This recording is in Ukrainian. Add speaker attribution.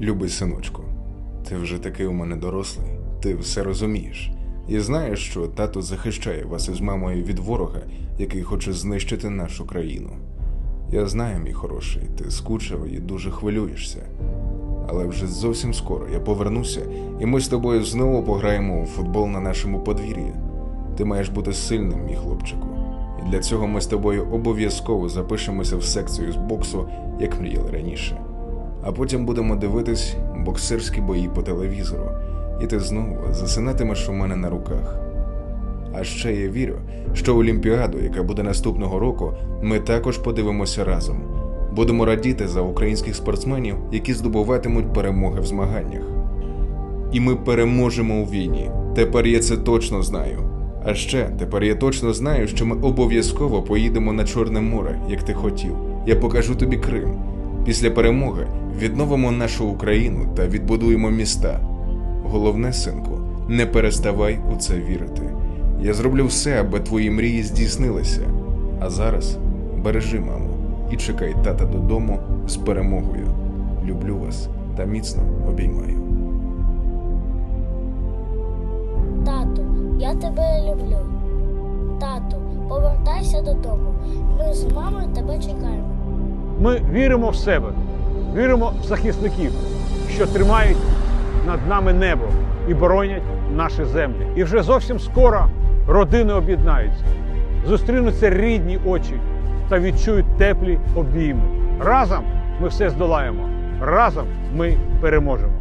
Speaker 1: Любий синочку, ти вже такий у мене дорослий, ти все розумієш. І знаєш, що тато захищає вас із мамою від ворога, який хоче знищити нашу країну. Я знаю, мій хороший, ти скучав і дуже хвилюєшся. Але вже зовсім скоро я повернуся, і ми з тобою знову пограємо у футбол на нашому подвір'ї. Ти маєш бути сильним, мій хлопчику. І для цього ми з тобою обов'язково запишемося в секцію з боксу, як мріяли раніше. А потім будемо дивитись боксерські бої по телевізору, і ти знову засинатимеш у мене на руках. А ще я вірю, що Олімпіаду, яка буде наступного року, ми також подивимося разом. Будемо радіти за українських спортсменів, які здобуватимуть перемоги в змаганнях. І ми переможемо у війні. Тепер я це точно знаю. А ще тепер я точно знаю, що ми обов'язково поїдемо на Чорне море, як ти хотів. Я покажу тобі Крим. Після перемоги відновимо нашу Україну та відбудуємо міста. Головне, синку, не переставай у це вірити. Я зроблю все, аби твої мрії здійснилися. А зараз бережи маму і чекай тата додому з перемогою. Люблю вас та міцно обіймаю.
Speaker 2: Тату, я тебе люблю. Тату, повертайся додому. Ми з мамою тебе чекаємо.
Speaker 3: Ми віримо в себе, віримо в захисників, що тримають над нами небо і боронять наші землі. І вже зовсім скоро родини об'єднаються, зустрінуться рідні очі та відчують теплі обійми. Разом ми все здолаємо. Разом ми переможемо.